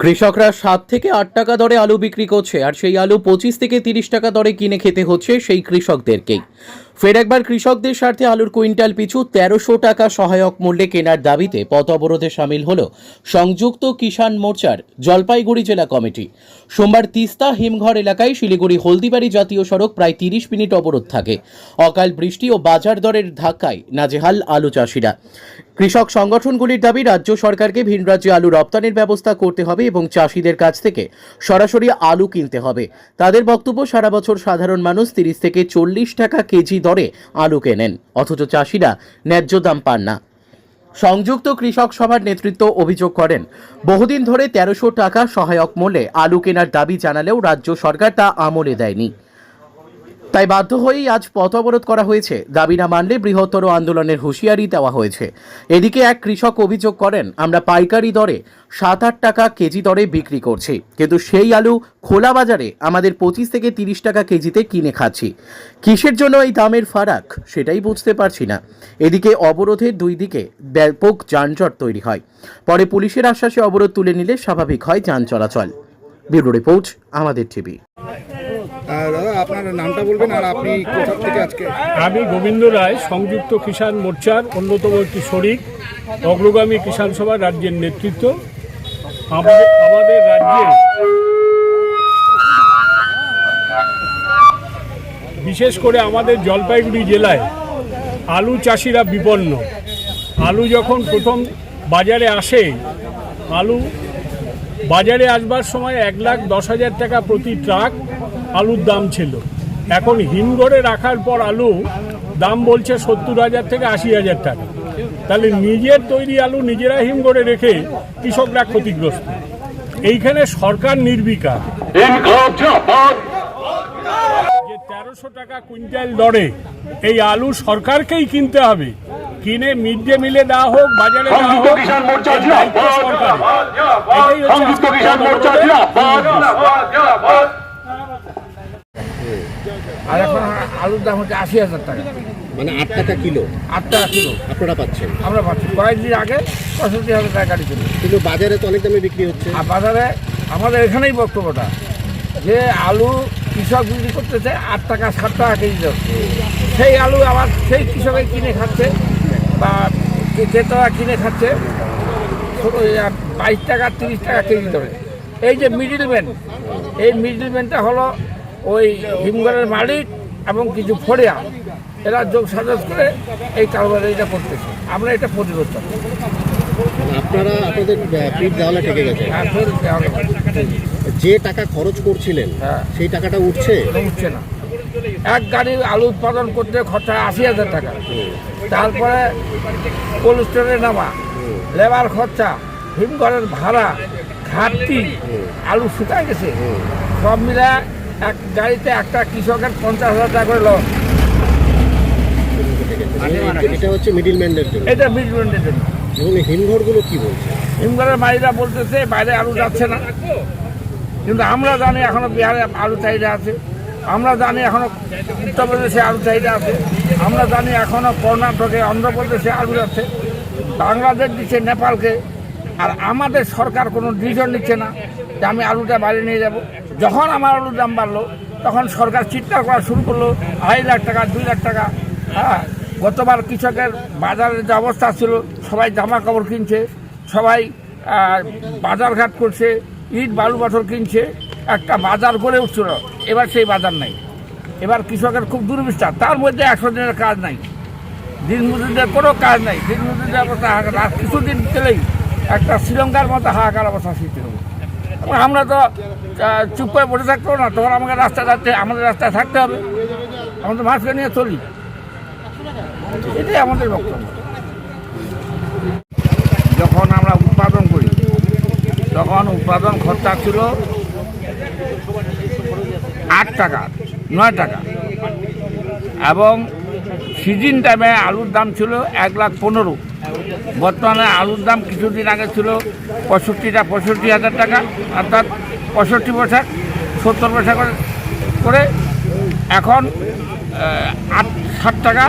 কৃষকরা সাত থেকে আট টাকা দরে আলু বিক্রি করছে, আর সেই আলু পঁচিশ থেকে তিরিশ টাকা দরে কিনে খেতে হচ্ছে সেই কৃষকদেরকেই। ফের একবার কৃষকদের স্বার্থে আলুর কুইন্টাল পিছু তেরোশো টাকা সহায়ক মূল্যে কেনার দাবিতে পথ অবরোধে সামিল হল সংযুক্ত কিষাণ মোর্চার জলপাইগুড়ি জেলা কমিটি। সোমবার তিস্তা হিমঘর এলাকায় শিলিগুড়ি হলদিবাড়ি জাতীয় সড়ক প্রায় তিরিশ মিনিট অবরোধ থাকে। অকাল বৃষ্টি ও বাজার দরের ধাক্কায় নাজেহাল আলু চাষিরা। কৃষক সংগঠনগুলির দাবি, রাজ্য সরকারকে ভিন রাজ্যে আলু রপ্তানির ব্যবস্থা করতে হবে এবং চাষিদের কাছ থেকে সরাসরি আলু কিনতে হবে। তাদের বক্তব্য, সারা বছর সাধারণ মানুষ তিরিশ থেকে চল্লিশ টাকা কেজি দরে আলু কেনেন অথচ চাষিরা ন্যায্য দাম পান না। সংযুক্ত কৃষক সভার নেতৃত্ব অভিযোগ করেন, বহুদিন ধরে তেরোশো টাকা সহায়ক মূল্যে আলু কেনার দাবি জানালেও রাজ্য সরকার তা আমলে দেয়নি। তাই বাধ্য হয়েই আজ পথ অবরোধ করা হয়েছে। দাবি না মানলে বৃহত্তর আন্দোলনের হুঁশিয়ারি দেওয়া হয়েছে। এদিকে এক কৃষক অভিযোগ করেন, আমরা পাইকারি দরে সাত আট টাকা কেজি দরে বিক্রি করছি। কিন্তু সেই আলু খোলা বাজারে আমাদের পঁচিশ থেকে তিরিশ টাকা কেজিতে কিনে খাচ্ছি। কিসের জন্য এই দামের ফারাক, সেটাই বুঝতে পারছি না। এদিকে অবরোধের দুই দিকে ব্যাপক যানজট তৈরি হয়। পরে পুলিশের আশ্বাসে অবরোধ তুলে নিলে স্বাভাবিক হয় যান চলাচল। ব্যুরো রিপোর্ট, আমাদের টিভি। দাদা, আপনার নামটা বলবেন আর আপনি কোথা থেকে আজকে? আমি গোবিন্দ রায়, সংযুক্ত কিষাণ মোর্চার অন্যতম একটি শরিক, অগ্রগামী কিষাণ সভা রাজ্যের নেতৃত্ব। আমাদের আমাদের রাজ্যে বিশেষ করে আমাদের জলপাইগুড়ি জেলায় আলু চাষিরা বিপন্ন। আলু যখন প্রথম বাজারে আসে, আলু বাজারে আসবার সময় এক লাখ দশ হাজার টাকা প্রতি ট্রাক আলুর দাম ছিল। এখন হিমঘরে রাখার পর আলু দাম বলছে সত্তর হাজার থেকে আশি হাজার টাকা। তাহলে নিজের তৈরি আলু নিজেরা হিমঘরে রেখে কৃষকরা ক্ষতিগ্রস্ত। এইখানে সরকার নির্বিকার। যে তেরোশো টাকা কুইন্টাল দরে এই আলু সরকারকেই কিনতে হবে। কিনে মিড ডে মিলে দেওয়া হোক বাজারে দেওয়া হোক আর এখন আলুর দাম হচ্ছে আশি হাজার টাকা। মানে আট টাকা কিলো। আট টাকা কিলো। আপনারা পাচ্ছেন। আমরা পাচ্ছি। কয়েকদিন আগে পঁয়ষট্টি হাজার টাকা গাড়ি ছিল কিন্তু বাজারে তো অনেক দামে বিক্রি হচ্ছে। আর বাজারে আমাদের এখানেই বক্তব্যটা যে আলু কৃষক বিক্রি করতেছে আট টাকা সাত টাকা কেজি দর সেই আলু আবার সেই কৃষকে কিনে খাচ্ছে বা ক্রেতারা কিনে খাচ্ছে বাইশ টাকা তিরিশ টাকা কেজি দরে এই যে মিডিলম্যান এই মিডিলম্যানটা হলো ওই হিমঘরের মালিক এবং কিছু ফড়িয়া এরা যোগ সাজস করে এই কারবারিটা করতেছে। আমরা এটা প্রতিরোধ করব। মানে আপনারা আপনাদের পিঠ দেওয়ালে ঠেকে গেছে। যে টাকা খরচ করছিলেন হ্যাঁ। সেই টাকাটা উঠছে? এটা উঠছে না। এক গাড়ি আলু উৎপাদন করতে খরচা আশি হাজার টাকা। তারপরে কোল্ড স্টোরে নামা লেবার খরচা হিমঘরের ভাড়া ঘাটতি আলু শুকায় গেছে। সব মিলে এক গাড়িতে একটা কৃষকের পঞ্চাশ হাজার টাকা করে লস এটা হচ্ছে মিডিল জন্য। এটা মিডমেন্টের জন্য। এবং হিমঘরগুলো কি বলছে? হিমঘরের মালিরা বলতেছে বাইরে আলু যাচ্ছে না। কিন্তু আমরা জানি এখনও বিহারে আলু চাহিদা আছে। আমরা জানি এখনও উত্তরপ্রদেশে আলু চাহিদা আছে। আমরা জানি এখনও কর্ণাটকে অন্ধ্রপ্রদেশে আলু যাচ্ছে। বাংলাদেশ দিচ্ছে নেপালকে। আর আমাদের সরকার কোনো ডিসিশন নিচ্ছে না যে আমি আলুটা বাইরে নিয়ে যাব। যখন আমার আলুর দাম বাড়লো, তখন সরকার চিৎকার করা শুরু করল, আড়াই লাখ টাকা, দুই লাখ টাকা হ্যাঁ? গতবার কৃষকের বাজারের যে অবস্থা ছিল, সবাই জামা কাপড় কিনছে, সবাই বাজারঘাট করছে, ইট, বালু, পাথর কিনছে, একটা বাজার গড়ে উঠছিল। এবার সেই বাজার নাই। এবার কৃষকের খুব দুর্বিষ্ঠা তার মধ্যে একশো দিনের কাজ নাই। দিন মজুরদের কোনো কাজ নাই। দিন মজুরদের অবস্থা হাহাকার। আর কিছুদিন গেলেই একটা শ্রীলঙ্কার মতো হাহাকার অবস্থা সৃষ্টি হবে। আমরা তো চুপ করে বসে থাকতে না, তখন আমাকে রাস্তায় যাচ্ছে আমাদের রাস্তায় থাকতে হবে। আমাদের মাছকে নিয়ে চলি। এটাই আমাদের বক্তব্য। যখন আমরা উৎপাদন করি, তখন উৎপাদন খরচা ছিল আট টাকা, নয় টাকা। এবং সিজন টাইমে আলুর দাম ছিল এক লাখ পনেরো। বর্তমানে আলুর দাম কিছুদিন আগে ছিল পঁয়ষট্টিটা, পঁয়ষট্টি হাজার টাকা, অর্থাৎ পঁয়ষট্টি পয়সা, সত্তর পয়সা করে করে এখন আট, ষাট টাকা,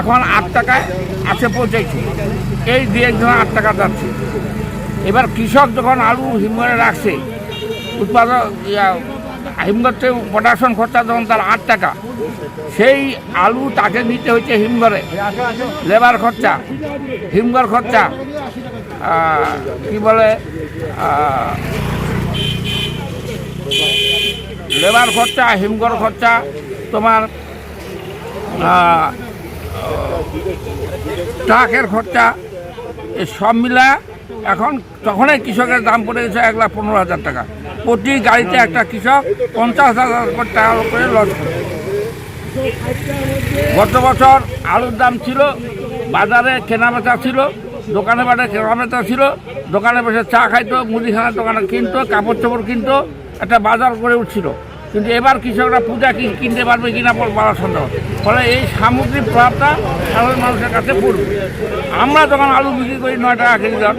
এখন আট টাকায় আছে পৌঁছেছে এই দু একজন আট টাকা যাচ্ছে। এবার কৃষক যখন আলু হিমঘরে রাখছে উৎপাদন হিমঘরতে প্রোডাকশন খরচা যখন তার আট টাকা, সেই আলু তাকে নিতে হচ্ছে হিমঘরে। লেবার খরচা, হিমঘর খরচা কি বলে লেবার খরচা, হিমঘর খরচা, তোমার ট্রাকের খরচা সব মিলা এখন তখনই কৃষকের দাম পড়ে গেছে এক লাখ পনেরো হাজার টাকা। প্রতি গাড়িতে একটা কৃষক পঞ্চাশ হাজার করে টাকা করে লস করে। গত বছর আলুর দাম ছিল, বাজারে কেনাবেচা ছিল, দোকানে বাজারে কেনাবেচা ছিল, দোকানে বসে চা খাইতো, মুদিখানার দোকানে কিনতো, কাপড় চোপড় কিনতো একটা বাজার করে উঠছিল। কিন্তু এবার কৃষকরা পূজা কিনতে পারবে কিনা পর বলা সন্দেহ। ফলে এই সামগ্রিক প্রভাবটা সাধারণ মানুষের কাছে পড়বে। আমরা যখন আলু বিক্রি করি নয় টাকা কেজি দর,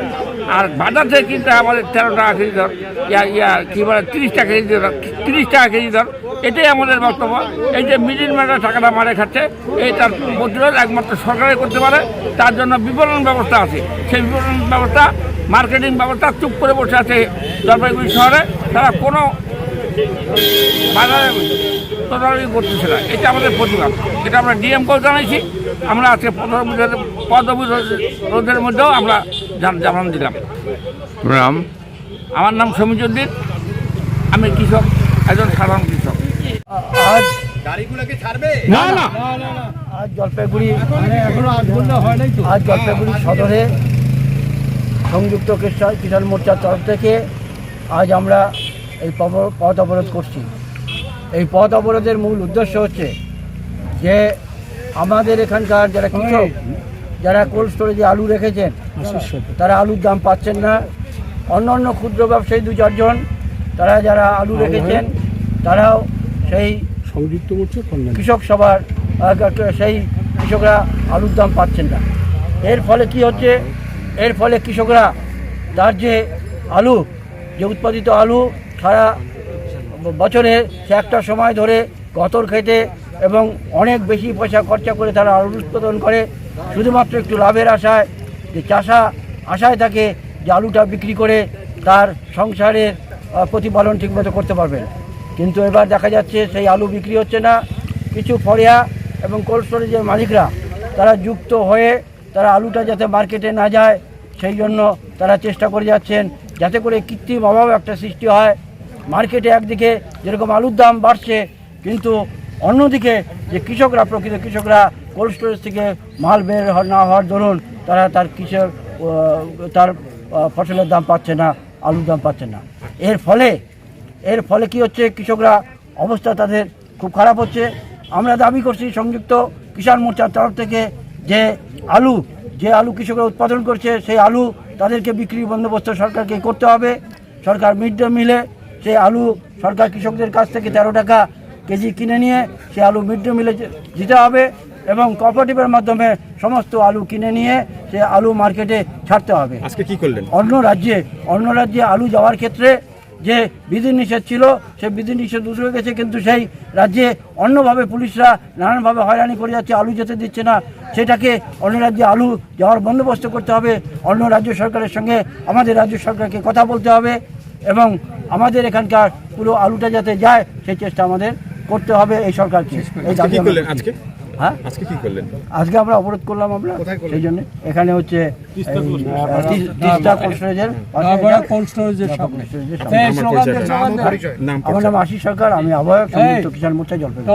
আর বাজার থেকে কিনতে আমাদের তেরো টাকা কেজি দর, ইয়া ইয়া, কী বলে, তিরিশ টাকা কেজি দর, তিরিশ টাকা কেজি দর, এটাই আমাদের বক্তব্য। এই যে মিডিল ম্যানের টাকাটা মারে খাচ্ছে, এই তার প্রতিরোধ একমাত্র সরকারে করতে পারে। তার জন্য বিপণন ব্যবস্থা আছে। সেই বিপণন ব্যবস্থা মার্কেটিং ব্যবস্থা চুপ করে বসে আছে জলপাইগুড়ি শহরে। তারা কোনো বাজারে তদারকি করতেছে না। এটা আমাদের প্রতিবাদ। এটা আমরা ডিএমকেও জানাইছি। আমরা আজকে পদবিরোধ পদবিরোধের মধ্যেও আমরা জান- জানান দিলাম। নাম আমার নাম সমীজুদ্দিন। আমি কৃষক একজন সাধারণ কৃষক। আজ না না। আজ জলপাইগুড়ি আজ জলপাইগুড়ি সদরে সংযুক্ত কিষাণ কিষাণ মোর্চার তরফ থেকে আজ আমরা এই পথ অবরোধ করছি। এই পথ অবরোধের মূল উদ্দেশ্য হচ্ছে যে আমাদের এখানকার যারা কৃষক যারা কোল্ড স্টোরেজে আলু রেখেছেন তারা আলুর দাম পাচ্ছেন না। অন্য অন্য ক্ষুদ্র ব্যবসায়ী দু চারজন তারা যারা আলু রেখেছেন তারাও সেই সংযুক্ত কল্যাণ কৃষক সবার সেই কৃষকরা আলুর দাম পাচ্ছেন না। এর ফলে কি হচ্ছে? এর ফলে কৃষকরা তার যে আলু, যে উৎপাদিত আলু সারা বছরে সে একটা সময় ধরে গতর খেতে এবং অনেক বেশি পয়সা খরচা করে তারা আলু উৎপাদন করে। শুধুমাত্র একটু লাভের আশায় যে চাষা আশায় থাকে যে আলুটা বিক্রি করে তার সংসারের প্রতিপালন ঠিকমতো করতে পারবেন। কিন্তু এবার দেখা যাচ্ছে সেই আলু বিক্রি হচ্ছে না। কিছু ফরিয়া এবং কোল্ড স্টোরেজের মালিকরা তারা যুক্ত হয়ে তারা আলুটা যাতে মার্কেটে না যায়, সেই জন্য তারা চেষ্টা করে যাচ্ছেন, যাতে করে কৃত্রিম অভাব একটা সৃষ্টি হয়। মার্কেটে একদিকে যেরকম আলুর দাম বাড়ছে, কিন্তু অন্যদিকে যে কৃষকরা, প্রকৃত কৃষকরা কোল্ড স্টোরেজ থেকে মাল বের না হওয়ার দরুন, তারা তার কৃষক তার ফসলের দাম পাচ্ছে না, আলুর দাম পাচ্ছে না। এর ফলে এর ফলে কি হচ্ছে? কৃষকরা অবস্থা তাদের খুব খারাপ হচ্ছে। আমরা দাবি করছি সংযুক্ত কিষাণ মোর্চার তরফ থেকে যে আলু যে আলু কৃষকরা উৎপাদন করছে সেই আলু তাদেরকে বিক্রির বন্দোবস্ত সরকারকে করতে হবে। সরকার মিড ডে মিলে সেই আলু সরকার কৃষকদের কাছ থেকে তেরো টাকা কেজি কিনে নিয়ে সে আলু মিড ডে মিলে দিতে হবে এবং কোঅপারেটিভের মাধ্যমে সমস্ত আলু কিনে নিয়ে সে আলু মার্কেটে ছাড়তে হবে। আজকে কি করলেন? অন্য রাজ্যে অন্য রাজ্যে আলু যাওয়ার ক্ষেত্রে যে বিধিনিষেধ ছিল সে বিধিনিষেধ উঠে গেছে কিন্তু সেই রাজ্যে অন্যভাবে পুলিশরা নানানভাবে হয়রানি করে যাচ্ছে আলু যেতে দিচ্ছে না। সেটাকে অন্য রাজ্যে আলু যাওয়ার বন্দোবস্ত করতে হবে অন্য রাজ্য সরকারের সঙ্গে আমাদের রাজ্য সরকারকে কথা বলতে হবে এবং আমাদের এখানকার পুরো আলুটা যাতে যায় সেই চেষ্টা আমাদের করতে হবে এই সরকারকে। এই দাবি। আজকে? হ্যাঁ? আজকে কি করলেন? আজকে আমরা অবরোধ করলাম আমরা? সেই জন্য এখানে হচ্ছে তিস্তা কোল্ড স্টোরেজের পাশে এটা- কোল্ড স্টোরেজের সামনে। আমার নাম আশিস সরকার আমি আবহাওয়া সংযুক্ত কিষাণ মোর্চা জলপাইগুড়ি।